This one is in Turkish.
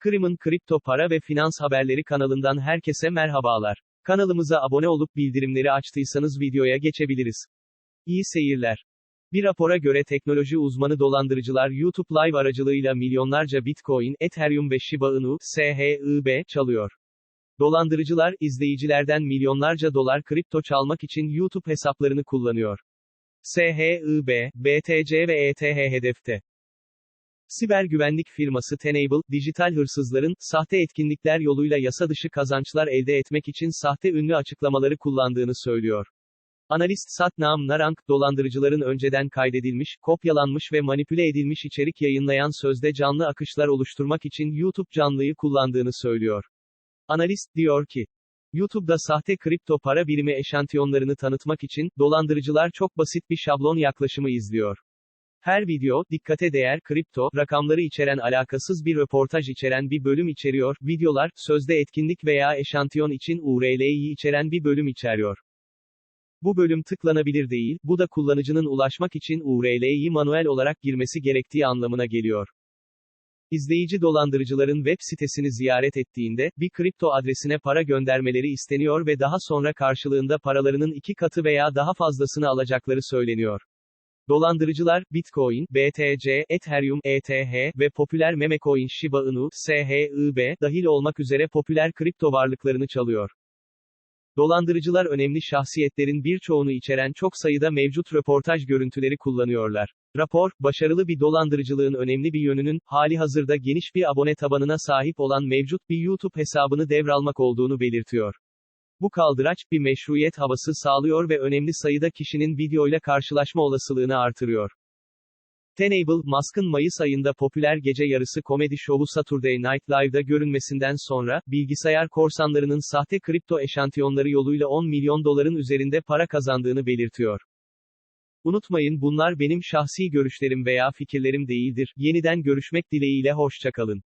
Kırım'ın kripto para ve finans haberleri kanalından herkese merhabalar. Kanalımıza abone olup bildirimleri açtıysanız videoya geçebiliriz. İyi seyirler. Bir rapora göre teknoloji uzmanı dolandırıcılar YouTube Live aracılığıyla milyonlarca Bitcoin, Ethereum ve Shiba Inu, SHIB, çalıyor. Dolandırıcılar, izleyicilerden milyonlarca dolar kripto çalmak için YouTube hesaplarını kullanıyor. SHIB, BTC ve ETH hedefte. Siber güvenlik firması Tenable, dijital hırsızların, sahte etkinlikler yoluyla yasa dışı kazançlar elde etmek için sahte ünlü açıklamaları kullandığını söylüyor. Analist Satnam Narang, dolandırıcıların önceden kaydedilmiş, kopyalanmış ve manipüle edilmiş içerik yayınlayan sözde canlı akışlar oluşturmak için YouTube canlıyı kullandığını söylüyor. Analist diyor ki, YouTube'da sahte kripto para birimi eşantiyonlarını tanıtmak için, dolandırıcılar çok basit bir şablon yaklaşımı izliyor. Her video, dikkate değer, kripto, rakamları içeren alakasız bir röportaj içeren bir bölüm içeriyor, videolar, sözde etkinlik veya eşantiyon için URL'yi içeren bir bölüm içeriyor. Bu bölüm tıklanabilir değil, bu da kullanıcının ulaşmak için URL'yi manuel olarak girmesi gerektiği anlamına geliyor. İzleyici dolandırıcıların web sitesini ziyaret ettiğinde, bir kripto adresine para göndermeleri isteniyor ve daha sonra karşılığında paralarının iki katı veya daha fazlasını alacakları söyleniyor. Dolandırıcılar, Bitcoin, BTC, Ethereum, ETH ve popüler meme coin Shiba Inu, SHIB, dahil olmak üzere popüler kripto varlıklarını çalıyor. Dolandırıcılar önemli şahsiyetlerin birçoğunu içeren çok sayıda mevcut röportaj görüntüleri kullanıyorlar. Rapor, başarılı bir dolandırıcılığın önemli bir yönünün, hali hazırda geniş bir abone tabanına sahip olan mevcut bir YouTube hesabını devralmak olduğunu belirtiyor. Bu kaldıraç, bir meşruiyet havası sağlıyor ve önemli sayıda kişinin videoyla karşılaşma olasılığını artırıyor. Tenable, Musk'ın Mayıs ayında popüler gece yarısı komedi şovu Saturday Night Live'da görünmesinden sonra, bilgisayar korsanlarının sahte kripto eşantiyonları yoluyla 10 milyon doların üzerinde para kazandığını belirtiyor. Unutmayın bunlar benim şahsi görüşlerim veya fikirlerim değildir. Yeniden görüşmek dileğiyle hoşçakalın.